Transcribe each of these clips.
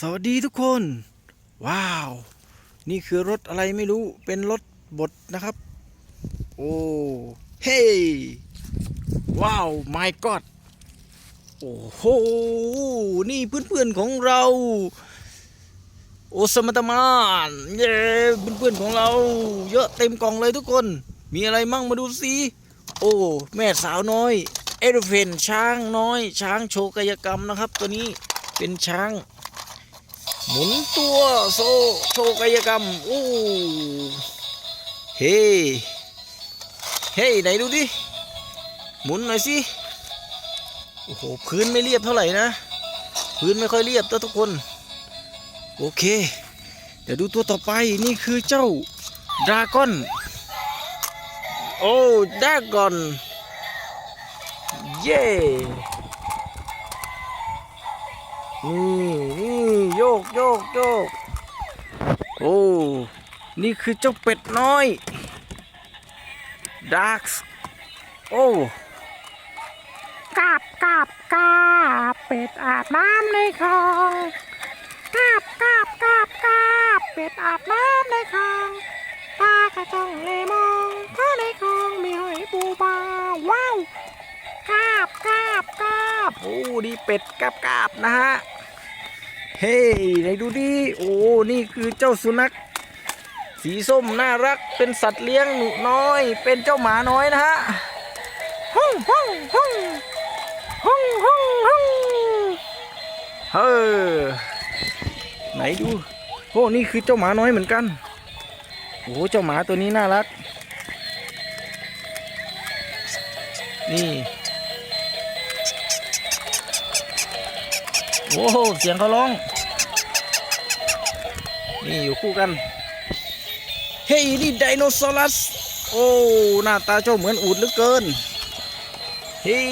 สวัสดีทุกคน ว้าว นี่คือรถอะไรไม่รู้เป็นรถบดนะครับ โอ้เฮ้ว้าว my god โอ้โหนี่เพื่อนๆของเรา โอสมตมานเย้เพื่อนๆของเรา เยอะเต็มกล่องเลยทุกคน มีอะไรมั่งมาดูสิโอ้ แม่สาวน้อยเอลเฟนช้างน้อย ช้างโชกายกรรมนะครับ ตัวนี้เป็นช้าง หมุนตัวโซโชกายกรรมโอ้เฮ้เฮ้ไหนดูดิ หมุนหน่อยสิโอ้โหพื้นไม่เรียบเท่าไหร่นะพื้นไม่ค่อยเรียบตัวทุกคน โอเค เดี๋ยวดูตัวต่อไปนี่คือเจ้าดราก้อนโอ้ดราก้อนเย้นี่นี่ กโยกโยกโอ้ นี่คือเจ้าเป็ดน้อยดาร์กโอ้กาบกาบกาบเป็ดอาบน้ำในคลองกาบกาบกาบกาบเป็ดอาบน้ำในคลองตากระจ้องเลยมองเพราะในคลองมีหอยปูปลาว้าวกาบกาบกาบโอ้ดีเป็ดกาบกาบนะฮะเฮ้ยไหนดูดิ โอ้ นี่คือเจ้าสุนัข สีส้มน่ารัก เป็นสัตว์เลี้ยงหนูน้อย เป็นเจ้าหมาน้อยนะฮะหุ่งหุ่งหุ่งหุ่งหุ่งหุ่งเฮ้อไหนดูโอ้นี่คือเจ้าหมาน้อยเหมือนกัน โอ้เจ้าหมาตัวนี้น่ารัก นี่ โอ้โหเสียงเขาร้อง นี่อยู่คู่กัน เฮ้ยนี่ไดโนเสารัสโอ้หน้าตาเจ้าเหมือนอูดเหลือเกิน เฮ้ย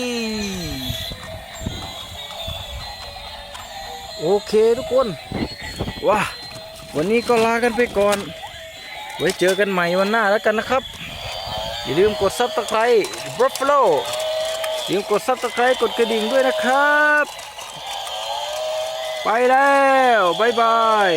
โอเคทุกคนว้าวันนี้ก็ลากันไปก่อน ไว้เจอกันใหม่วันหน้าแล้วกันนะครับ อย่าลืมกดซับสไครต์บรอฟโลอย่าลืมกดซับสไครต์กดกระดิ่งด้วยนะครับ ไปแล้ว บ๊ายบาย